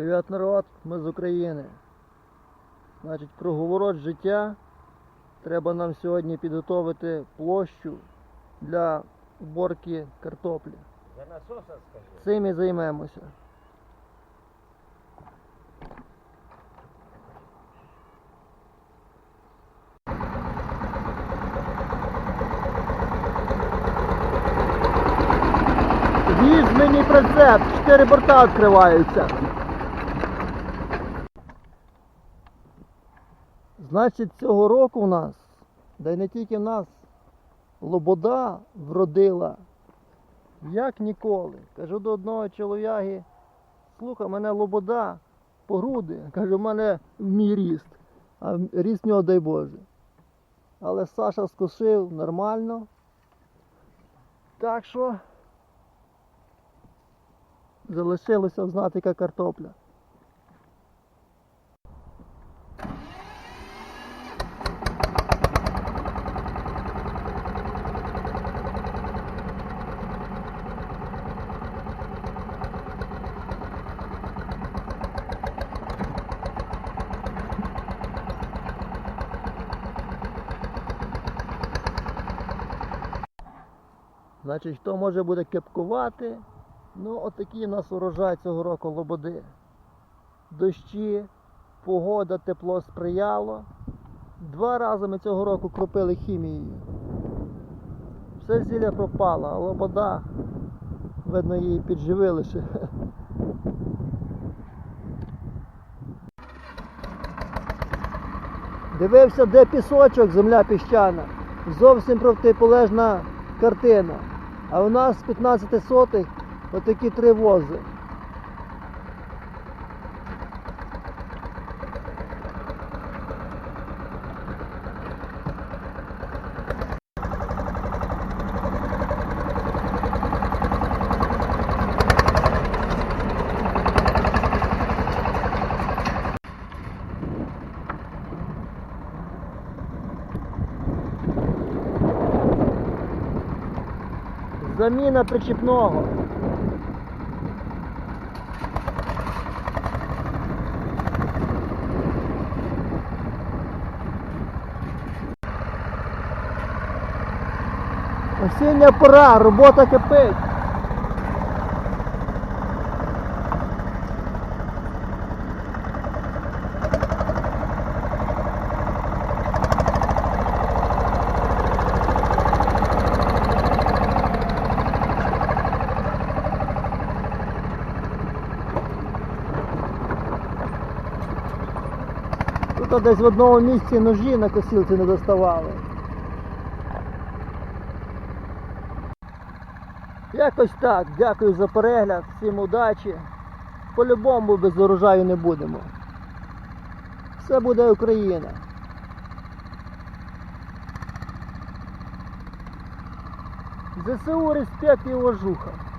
Привіт, народ, ми з України. Значить, круговорот життя. Треба нам сьогодні підготовити площу для уборки картоплі. За насоса скажи. Цим і займемося. Віз мені прицеп, чотири борта відкриваються. Значить, цього року в нас, да й не тільки в нас, лобода вродила як ніколи. Кажу до одного чолов'яги, слухай, мене лобода по груди. Кажу, в мене мій ріст. А ріст нього дай Боже. Але Саша скосив нормально. Так що залишилося знати, яка картопля. Значить, хто може буде кепкувати? Ну, отакий у нас урожай цього року лободи. Дощі, погода, тепло сприяло. Два рази ми цього року кропили хімією. Все зілля пропало, а лобода, видно, її підживили ще. Дивився, де пісочок, земля піщана. Зовсім протиполежна картина. А у нас з 15 сотих отакі три вози. Заміна причіпного. Осіння пора, робота кипить. Тут десь в одному місці ножі на косілці не доставали. Якось так. Дякую за перегляд, всім удачі. По-любому без урожаю не будемо. Все буде Україна. ЗСУ респект і уважуха.